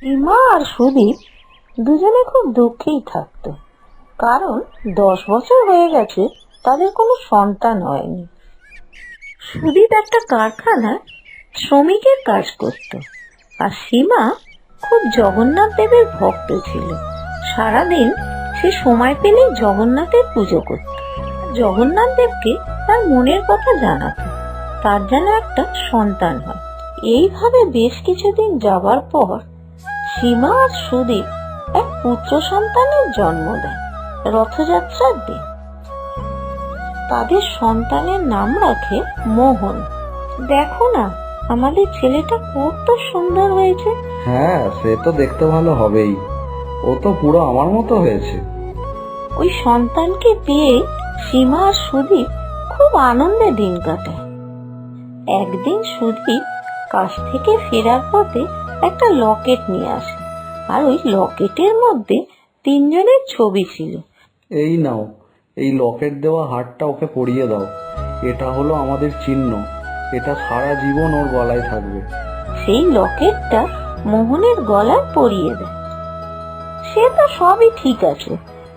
সীমা আর সুদীপ দুজনে খুব দুঃখেই থাকতো। কারণ দশ বছর হয়ে গেছে, তাদের কোনো সন্তান হয়নি। সুদীপ একটা কারখানায় শ্রমিকের কাজ করত আর সীমা খুব জগন্নাথ দেবের ভক্ত ছিল। সারাদিন সে সময় পেলেই জগন্নাথের পুজো করত। জগন্নাথ দেবকে তার মনের কথা জানাত, তার যেন একটা সন্তান হয়। এইভাবে বেশ কিছুদিন যাবার পর সীমা আর সুদীপ এক পুত্র সন্তানের জন্ম দেয় রথযাত্রার দিন। তাদের সন্তানের নাম রাখে মোহন। দেখো না আমাদের ছেলেটা কত সুন্দর হয়েছে। হ্যাঁ সে তো দেখতে ভালো হবেই। ও তো পুরো আমার মতো হয়েছে। ওই সন্তানকে পেয়ে সীমা আর সুদীপ খুব আনন্দে দিন কাটায়। একদিন সুদীপ কাছ থেকে ফেরার পথে একটা লকেট নিয়ে আসে। আর ওই লকেটের মধ্যে তিনজনের ছবি ছিল। এই নাও এই লকেট দেওয়া হারটা ওকে পরিয়ে দাও। এটা হলো আমাদের চিহ্ন। এটা সারা জীবন ওর গলায় থাকবে। সেই লকেটটা মোহনের গলায় পরিয়ে দেয়। সে তো সবই ঠিক আছে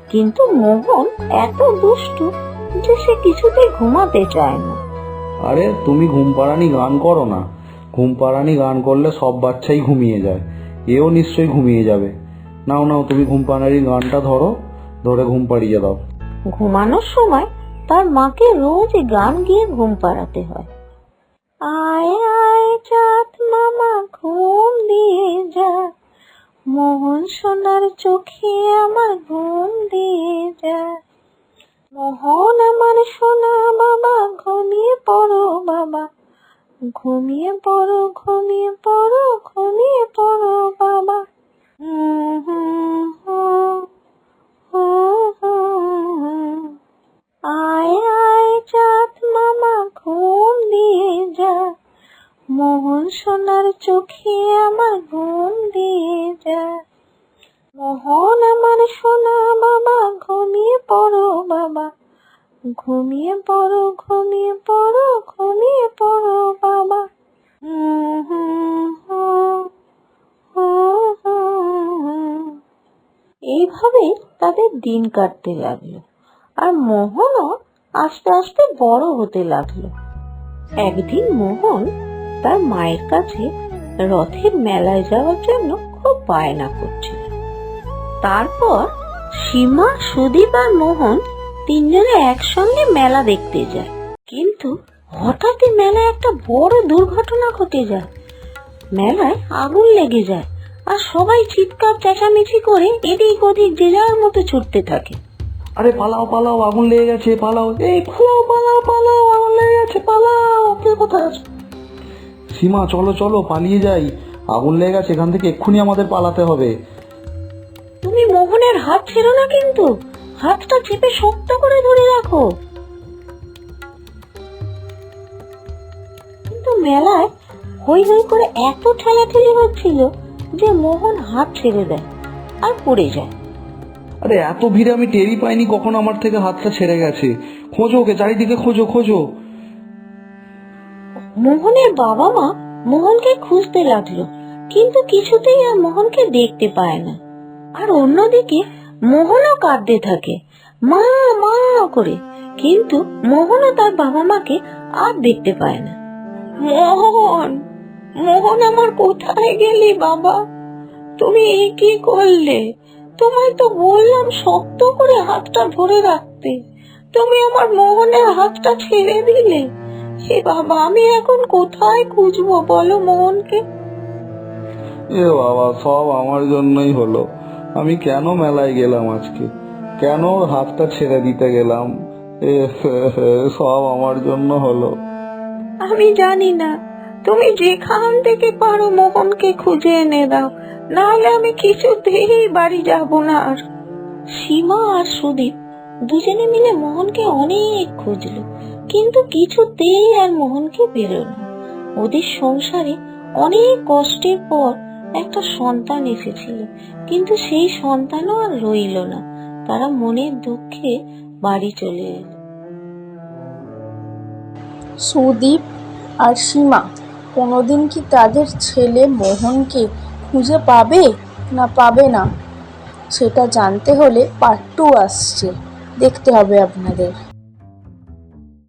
কিন্তু মোহন এত দুষ্টু যে সে কিছুতেই ঘুমাতে চায় না। আরে তুমি ঘুম পাড়ানি গান করো না। ঘুম পাড়ানি গান করলে সব বাচ্চাই ঘুমিয়ে যায়। এও নিশ্চয়ই ঘুমিয়ে যাবে। নাও নাও, তুমি ঘুম পাড়ানি গানটা ধরো, ধরে ঘুম পাড়িয়ে দাও। ঘুমানোর সময় তার মাকে রোজ গান গিয়ে ঘুম পাড়াতে হয়। আয় আয়, চাঁদ মামা, ঘুম দিয়ে যা। মোহন সোনার চোখে আমার ঘুমিয়ে পড়ো ঘুমিয়ে পড়ো ঘুমিয়ে পড়ো বাবা। আয় আয়, চাঁদ মামা, ঘুম দিয়ে যা। মোহন সোনার চোখে আমার ঘুম দিয়ে যা। মোহন আমার সোনা বাবা, ঘুমিয়ে পড়ো বাবা। ঘুমিয়ে পড়ো ঘুমিয়ে পড়ো ঘুমিয়ে পড়ো বাবা। এইভাবে তাদের দিন কাটতে লাগল আর মোহনও আস্তে আস্তে বড় হতে লাগল একদিন মোহন তার মায়ের কাছে রথের মেলায় যাওয়ার জন্য খুব বায়না করছিল তারপর সীমা, সুদীপ আর মোহন তিনজনে একসঙ্গে মেলা দেখতে যায়। কিন্তু হঠাৎই মেলায় একটা বড় দুর্ঘটনা ঘটে যায়। মেলায় আগুন লেগে যায় আর সবাই চিৎকার চেঁচামেচি করে এদিক ওদিক যে যার মতো ছুটতে থাকে। আরে পালাও পালাও আগুন লেগে গেছে পালাও। এই পালাও পালাও পালাও আগুন লেগে গেছে পালাও কে কোথায় আছে? সীমা চলো চলো পালিয়ে যাই। আগুন লেগে গেছে এখান থেকে এক্ষুনি আমাদের পালাতে হবে। তুমি মোহনের হাত ছেড়ো না কিন্তু। হাতটা চেপে শক্ত করে ধরে রাখো। কিন্তু মেলায় হই হই করে এত ঠেলাঠেলি হচ্ছিল যে মোহন হাত ছেড়ে দেয় আর পড়ে যায়। আরে এত ভিড়ে আমি টেরই পাইনি কখন আমার থেকে হাতটা ছেড়ে গেছে। খোঁজো ওকে চারিদিকে খোঁজো খোঁজো। মোহনের বাবা মা মোহনকে খুঁজতে লাগল কিন্তু কিছুতেই আর মোহনকে দেখতে পায় না। আর অন্যদিকে মোহনও কাঁদতে থাকে। মা মা করে। কিন্তু মোহনও তার বাবা মাকে আর দেখতে পায় না। মোহন মোহন আমার কোথায় গেলি বাবা? তুমি এই কি করলে? তোমায় তো বললাম শক্ত করে হাতটা ধরে রাখতে। তুমি আমার মোহনের হাতটা ছেড়ে দিলে। হে বাবা আমি এখন কোথায় খুঁজবো বলো মোহনকে? এ বাবা সব আমার জন্যই হলো। আমি কেন মেলায় গেলাম আজকে? কেন হাতটা ছেড়ে দিতে গেলাম? সব আমার জন্য হলো। আমি জানি না। তুমি যেখান থেকে পারো মোহনকে খুঁজে এনে দাও। নাহলে আমি কিছুতেই বাড়ি যাব না। আর সীমা আর সুদীপ দুজনে মিলে মোহনকে অনেক খুঁজলো, কিন্তু কিছুতেই আর মোহনকে পেল না। ওদের সংসারে অনেক কষ্টের পর একটা সন্তান এসেছিল। কিন্তু সেই সন্তানও আর রইল না। তারা মনের দুঃখে বাড়ি চলে এলো। সুদীপ আর সীমা, কোনোদিন কি তাদের ছেলে মোহনকে খুঁজে পাবে না পাবে না? সেটা জানতে হলে পার্ট টু আসছে। দেখতে হবে আপনাদের।